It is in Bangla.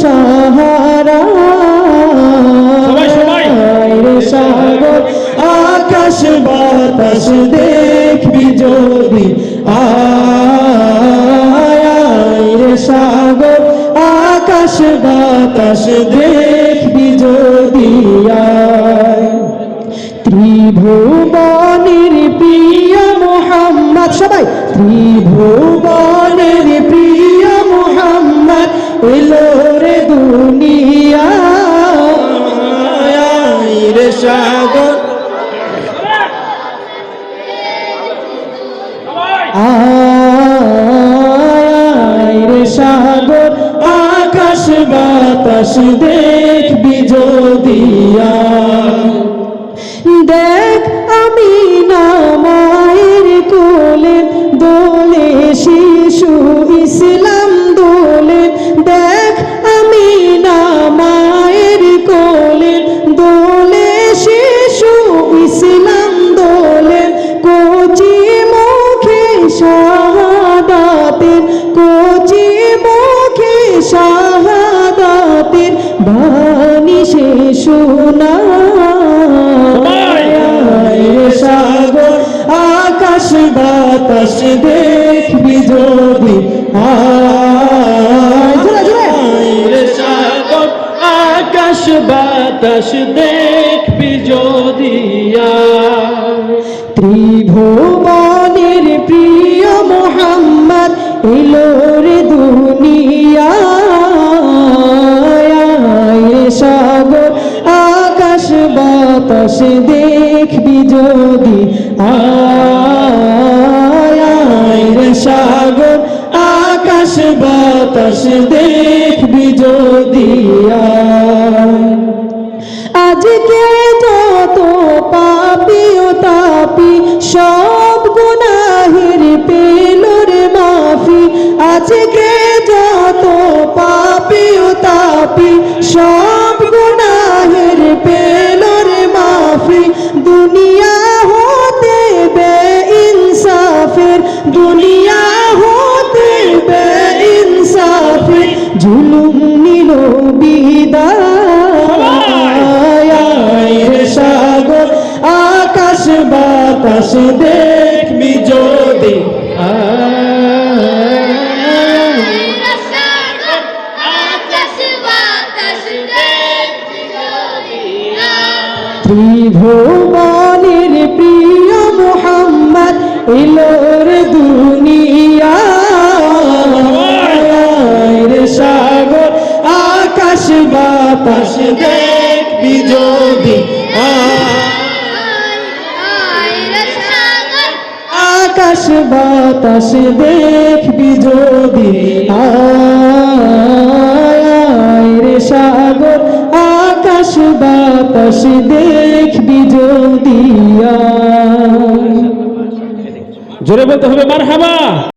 সাহারা। সাগর আকাশ বাতাস দেখবি যদি। আয় সাগর আকাশ বাতাস দেখবি যদি। ত্রিভুবনের প্রিয় মোহাম্মদ সবাই ত্রিভুবনের সাগর আয় সাগর, আকাশ বাতাস দেখবি যদি আয়। দেখ আমি না কোলে দোলে শিশু ইসলাম শাহাদাতের বাণী সে শোনা সাগর আকাশ বাতাস দেখবি যদি সাগর আকাশ বাতাস দেখবি যদি ত্রিভুবনের প্রিয় মোহাম্মদ এলো বাতাস দেখবি যদি আয় সাগর, আকাশ বাতাস দেখবি যদি আজকে যত পাপি ও তাপি, সব গুনাহের পেলোর মাফি। আজকে যত পাপি ও তাপি, সব দুনিয়া হতে বে ইনসাফের জুলুম নিল সাগর আকাশ বাতাস দেখবি যদি। ত্রিভুবনের প্রিয় মোহাম্মদ এলোর দুনিয়া। সাগর, আকাশ বাতাস দেখবি যদি আকাশ বাতাস দেখবি যদি রে সাগর, আকাশ বাতাস দেখবি যদি আয় জোরে বলতে হবে মার হাবা